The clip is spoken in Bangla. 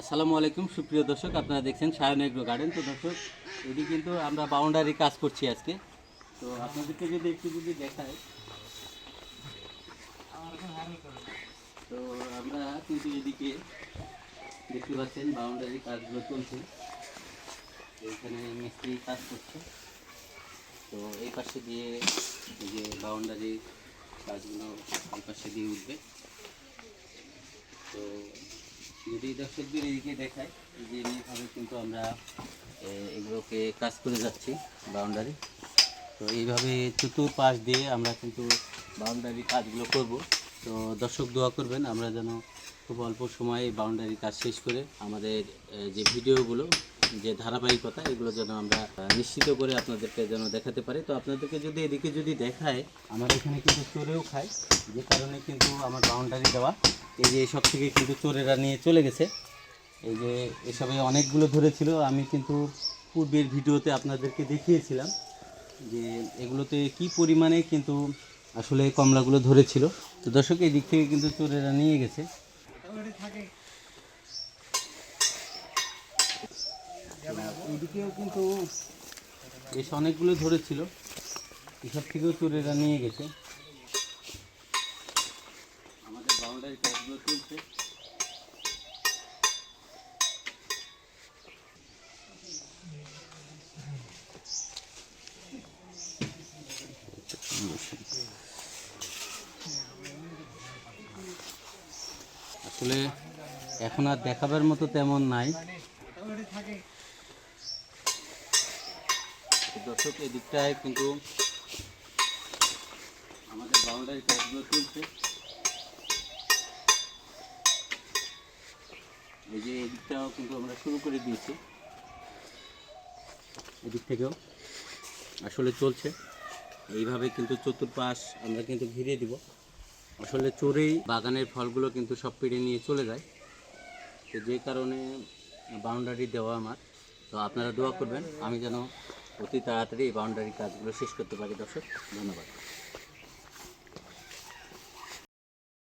আসসালামু আলাইকুম, সুপ্রিয় দর্শক, আপনারা দেখছেন সায়ন এগ্রো গার্ডেন। তো দর্শক এটি কিন্তু আমরা বাউন্ডারি কাজ করছি আজকে। তো আপনাদেরকে যদি একটু যদি দেখায় তো আমরা কিন্তু এদিকে দেখতে পাচ্ছেন বাউন্ডারি কাজগুলো চলছে। এখানে মিস্ত্রি কাজ করছে। তো এই পাশে দিয়ে যে বাউন্ডারি কাজগুলো এই পাশে দিয়ে উঠবে তো যদি দর্শকদের এদিকে দেখায় যে এইভাবে কিন্তু আমরা এগুলোকে কাজ করে যাচ্ছি বাউন্ডারি তো এইভাবে চতুর্পাশ দিয়ে আমরা কিন্তু বাউন্ডারি কাজগুলো করব। তো দর্শক দোয়া করবেন, আমরা যেন খুব অল্প সময়ে বাউন্ডারি কাজ শেষ করে আমাদের যে ভিডিওগুলো যে ধারাবাহিকতা, এগুলো যেন আমরা নিশ্চিত করে আপনাদেরকে যেন দেখাতে পারি। তো আপনাদেরকে যদি এদিকে যদি দেখায়, আমার এখানে কিন্তু চোরেও খায় যে কারণে কিন্তু আমার বাউন্ডারি দেওয়া। এই যে এসব থেকে কিন্তু চোরেরা নিয়ে চলে গেছে। এই যে এসবে অনেকগুলো ধরেছিল, আমি কিন্তু পূর্বের ভিডিওতে আপনাদেরকে দেখিয়েছিলাম যে এগুলোতে কি পরিমাণে কিন্তু আসলে কমলাগুলো ধরেছিল। তো দর্শক এই দিক থেকে কিন্তু চোরেরা নিয়ে গেছে। এইদিকেও কিন্তু বেশ অনেকগুলো ধরেছিল। এসব থেকেও চোরেরা নিয়ে গেছে। আমাদের বাউন্ডারি কাজগুলো চলছে। আসলে এখন আর দেখাবার মতো তেমন নাই। দর্শক এই দিকটায় কিন্তু আমাদের বাউন্ডারি কাজগুলো চলছে। এই যে এই দিকটাও কিন্তু আমরা শুরু করে দিয়েছি। এদিক থেকেও আসলে চলছে। এইভাবে কিন্তু চতুর্পাশ আমরা কিন্তু ঘিরে দিব। আসলে চোরেই বাগানের ফলগুলো কিন্তু সব পেড়ে নিয়ে চলে যায়। তো যে কারণে বাউন্ডারি দেওয়া আমার। তো আপনারা দোয়া করবেন, আমি যেন অতি তাড়াতাড়ি এই বাউন্ডারি কাজগুলো শেষ করতে পারি দর্শক। ধন্যবাদ।